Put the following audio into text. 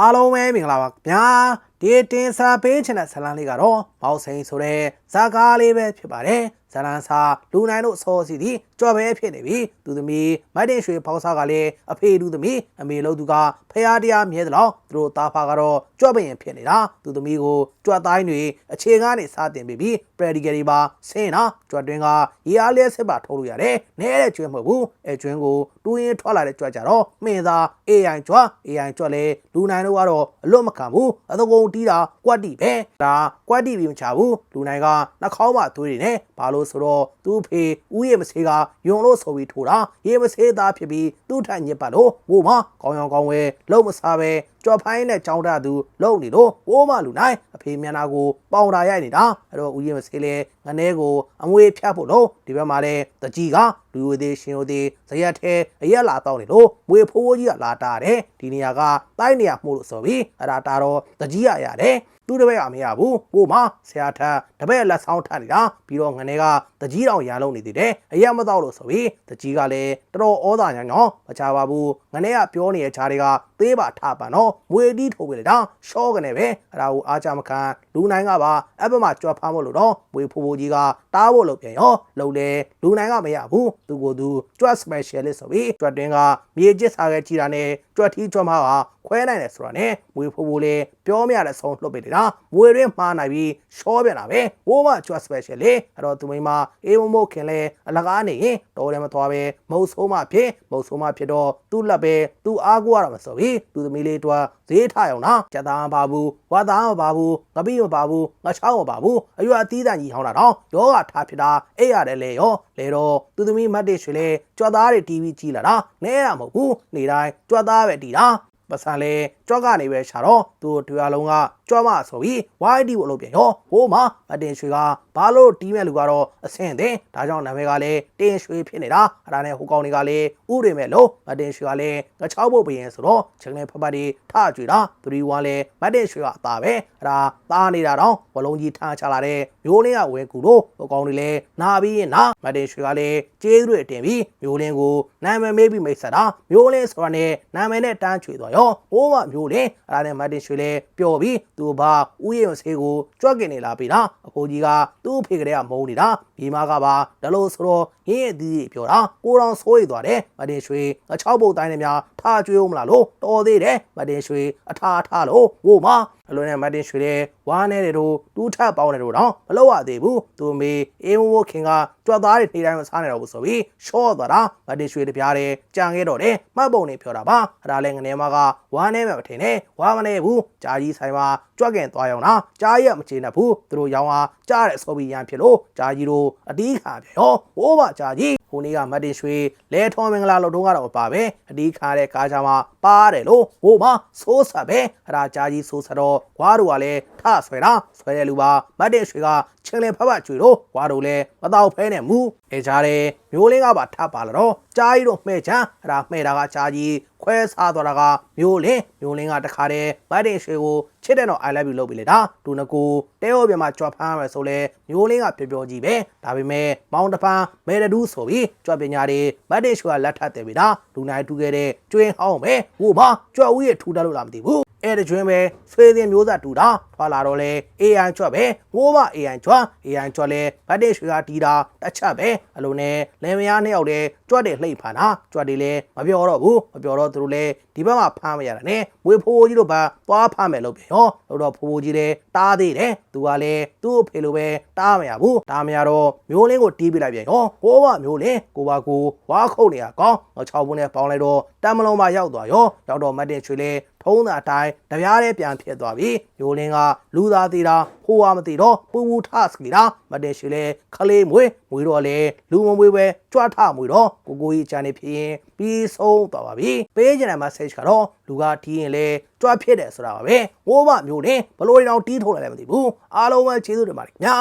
အားလုံးပဲမင်္ဂလာပါခင်ဗျာဒီတင်စာပေးချင်တဲ့ဇလန်းလေးကတော့မောက်စိန်ဆိုတဲ့ဇာကားလေးပဲဖြစ်ပါတယ် ဇလန်းစာလူနိုင်တို့စောစီသည်ကြွပဲဖြစ်နေပြီသူသမီးမိုက်တင်ရွှေဖောက်စားကလည်းအဖေလူသမီးအမေလို့သူကဖះတရားမြဲသလောက်သူတို့သားဖာကတော့ကြွပရင်ဖြစ်နေတာသူသမီးကိုကြွတိုင်းတွေအခြေကားနေစတင်ပြီးပြီးပရက်ဒီကယ်ပါဆင်းတာကြွတွင်းကရေအားလျက်စစ်ပါထုတ်လို့ရတယ်နဲတဲ့ကျွင်းမဟုတ်ဘူးအဲကျွင်းကိုတူးရင်ထွက်လာတဲ့ကြွကြတော့မင်းသား AI ကြွ AI ကြွလဲလူနိုင်တို့ကတော့အလွတ်မခံဘူးအတကုံတီးတာကွက်တီပဲဒါကွက်တီပြီးမချဘူးလူနိုင်ကနှာခေါင်းမှသွေးတွေနဲ့ဘာလို့ဆိုတော့သူ့ဖေဦးရဲ့မစေးကယုံလို့ဆိုပြီးထိုးတာရေမစေးသားဖြစ်ပြီးသူ့ထက်ညစ်ပတ်လို့ဟိုမှာကောင်းရောင်ကောင်းဝဲလုံးမစားပဲ ကြော်ဖိုင်းနဲ့ကြောင်းတသူလုံနေလို့ကိုမလူနိုင်အဖေမျက်နှာကိုပေါင်တာရိုက်နေတာအဲ့တော့ဦးရင်မစေးလဲငနဲကိုအမွေဖြတ်ဖို့လို့ဒီဘက်မှာလဲတကြီးကလူဝသေးရှင်ဝသေးဇရက်ထဲအရက်လာတော့နေလို့မွေဖိုးဖိုးကြီးကလာတာတယ်ဒီနေရာကတိုင်းနေရာမှုလို့ဆိုပြီးအဲ့ဒါတာတော့တကြီးရရတယ်သူတပည့်ကမရဘူးကိုမဆရာထက်တပည့်လက်ဆောင်ထပ်နေတာပြီးတော့ငနေကတကြီးတောင်ရန်လုံးနေသေးတယ်အရက်မတော့လို့ဆိုပြီးတကြီးကလည်းတော်တော်ဩသာညာညောမချပါဘူးငနေကပြောနေတဲ့ခြားတွေကသေးပါထပန်တော့မွေတီးထိုးပြလေတာရှောကနေပဲအဲ့ဒါကိုအားကြမခံလူနိုင်ကပါအပမကြွဖားမို့လို့တော့မွေဖိုးဖိုးကြီးကတားဖို့လို့ပြန်ရောလုံလေလူနိုင်ကမရဘူးသူကိုသူကြွ specialist ဆိုပြီးကြွတွင်းကမြေကျစ်စားခဲ့ကြည်တာနဲ့ကြွထီးကြွမှာကခွဲနိုင်တယ်ဆိုတာနဲ့မွေဖိုးဖိုးလေးပြောမရတဲ့ဆုံးလှုပ်ပေးနေတာမွေရင်းမှားနိုင်ပြီးရှောပြန်တာပဲဘိုးမကြွ special လေအဲ့တော့သူမိမအေးမမို့ခင်လဲအလကားနေရင်တော်တယ်မသွားပဲမဟုတ်ဆိုးမှဖြစ်မဟုတ်ဆိုးမှဖြစ်တော့သူ့လက်ပဲသူ့အားကိုရတာမဆိုပြီးသူသမီးလေးတွားဈေးထအောင်နော်ကြက်သားမပါဘူးဝါသားမပါဘူးငပိမပါဘူးငချောင်းမပါဘူးအရွယ်အသီးတန်ကြီးဟောင်းတာတော့ယောဂထားဖြစ်တာအဲ့ရတယ်လေရောလေတော့သူသမီးမတ်တစ်ရွှေလဲကြွသားတွေ TV ကြည့်လာတာနဲရမဟုတ်ဘူးနေတိုင်းကြွသားပဲတီးတာ ပစံလေကြွက်ကနေပဲရှာတော့သူတို့တရားလုံးကကြွမဆိုပြီး YD ကိုအလုပ်ပြန်ရောဟိုမှာအတင်ရွှေကဘာလို့တီးမဲ့လူကတော့အဆင့်တင်ဒါကြောင့်နာမည်ကလည်းတင်ရွှေဖြစ်နေတာအဲ့ဒါနဲ့ဟိုကောင်တွေကလည်းဥတွေမဲ့လို့အတင်ရွှေကလည်းငချောက်ဖို့ဘရင်ဆိုတော့ချင်းလေးဖဖတီထကြွေတာသူဒီဝါလည်းမတ်တင်ရွှေကအသာပဲအဲ့ဒါသားနေတာတော့ဝလုံးကြီးထားချလာတဲ့မျိုးလင်းကဝဲကူတော့ဟိုကောင်တွေလည်းနာပြီးရင်နာမတ်တင်ရွှေကလည်းကျေးဇူးတွေတင်ပြီးမျိုးလင်းကိုနာမည်မေးပြီးမိတ်ဆက်တာမျိုးလင်းဆိုတာနဲ့နာမည်နဲ့တန်းချွေသွားရောဟိုးမမျိုးလင်းအဲ့ဒါနဲ့မတ်တင်ရွှေလည်းပျော်ပြီးသူဘာဥယျာဉ်ဆေးကိုကြွက်ကင်နေလာပြီလားအဖိုးကြီးကသူ့ဖေကလေးကမုန်းနေတာမိမကပါဒါလို့ဆိုတော့ရင်းရဲ့ဒီပြောတာကိုတော်ဆိုးရိတ်သွားတယ်မတင်ရွှေအချောက်ပုတ်တိုင်းနဲ့များ ထားကျွေးဦးမလားလို့တော်သေးတယ်မတင်ရွှေအထာထားလို့ဟိုမှာအလွန်နဲ့မတင်ရွှေတဲ့ဝါးနေတယ်တို့တူးထပ်ပေါင်းတယ်တို့တော့မလောက်ရသေးဘူးသူမေအေးမမိုးခင်ကကြွက်သားတွေထိတိုင်းမစားနေတော့ဘူးဆိုပြီးရှော့သွားတာမတင်ရွှေတပြားတယ်ကြံခဲ့တော့တယ်မှတ်ပုံနေပြောတာပါအဲ့ဒါလည်းငနေမကဝါးနေမှာမထင်နဲ့ဝါးမနေဘူးဂျာကြီးဆိုင်မှာကြွက်ကင်သွားရောင်းတာကြားရမချေနဲ့ဘူးသူတို့ရောင်းအားကြားတဲ့ဆိုပြီးရန်ဖြစ်လို့ဂျာကြီးတို့အတီးခါပြရောဟိုးပါဂျာကြီး ဟိုနေ့ကမတ်တင်ရွှေလဲထောမင်္ဂလာလို့တော့ကတော့မပါပဲအတီးခါတဲ့ကားချာမှာပါတယ်လို့ဟိုမှာစိုးဆက်ပဲအဲ့ဒါဂျာကြီးစိုးဆက်တော့ဝါတို့ကလည်းထဆွဲတာဆွဲတဲ့လူပါမတ်တင်ရွှေကချင်းလေဖဖကျွေတို့ဝါတို့လည်းမတော့ဖဲနဲ့မူအဲကြားတယ်မျိုးလင်းကပါထပ်ပါလာတော့ကြားကြီးတို့မှဲ့ချမ်းအဲ့ဒါမှဲ့တာကကြားကြီး ခွဲစားသွားတာကမျိုးလင်းမျိုးလင်းကတခါတည်းမတ်တင်ရွှေကိုချစ်တဲ့တော့ I love you လုပ်ပြီးလေဒါဒူနကိုတဲဟောပြမှာကြွဖမ်းရမယ်ဆိုလဲမျိုးလင်းကပြောပြောကြီးပဲဒါပေမဲ့မောင်တပန်းမဲရဒူးဆိုပြီးကြွပညာတွေမတ်တင်ရွှေကလက်ထပ်တယ်ပြီဒါလူနိုင်တူခဲ့တဲ့ကျွင်းဟောင်းပဲဟိုမှာကြွဦးရဲ့ထူတယ်လို့လားမသိဘူးအဲ့ဒီကျွင်းပဲဆွေးစင်းမျိုးသားတူတာထွာလာတော့လေ AI ကြွပဲငိုးမ AI ကြွ AI ကြွလဲဗတ်တင်ရွှေကတီးတာတစ်ချက်ပဲအလိုနဲ့လင်မယားနှစ်ယောက်တည်းကြွတယ်လှိမ့်ဖာနာကြွတယ်လဲမပြောတော့ဘူးမပြောတော့သူတို့လဲဒီဘက်မှာဖမ်းမရတာနဲ့ဝေဖိုးကြီးတို့ဘာသွားဖမ်းမယ်လို့ပြောလို့တော့ဖိုးဖိုးကြီးလဲတားသေးတယ်သူကလဲသူ့အဖေလိုပဲတားမရဘူးတားမရတော့မျိုးလင်းကိုတီးပြလိုက်ပြန်ဟောဟိုးမမျိုးလင်းကိုပါကိုဝါခုတ်နေရကောင်းတော့6ဘူးနဲ့ပေါင်းလိုက်တော့တမ်မလုံးမှာရောက်သွားရောရောက်တော့မတ်တင်ချွေလဲထုံးတာအတိုင်းတပြားတည်းပြန်ဖြစ်သွားပြီမျိုးလင်းကလူသားသေးတာဟိုးဝါမသိတော့ပူပူထစကီတာမတ်တင်ချွေလဲခလေးမွေးမွေးတော့လေလူမမွေးပဲကြွထမွေးတော့ကိုကိုကြီးချန်နေဖြစ်ရင်ပြီးဆုံးသွားပါပြီပေးချင်တဲ့ message ကတော့လူကတီးရင်လေကြွဖြစ်တယ်ဆိုတာပါပဲဟိုးမမျိုးလင်းဘလို့တောင်တီးထုတ်လိုက်လည်းမသိဘူးအားလုံးပဲကျေးဇူးတင်ပါတယ်ခင်ဗျာ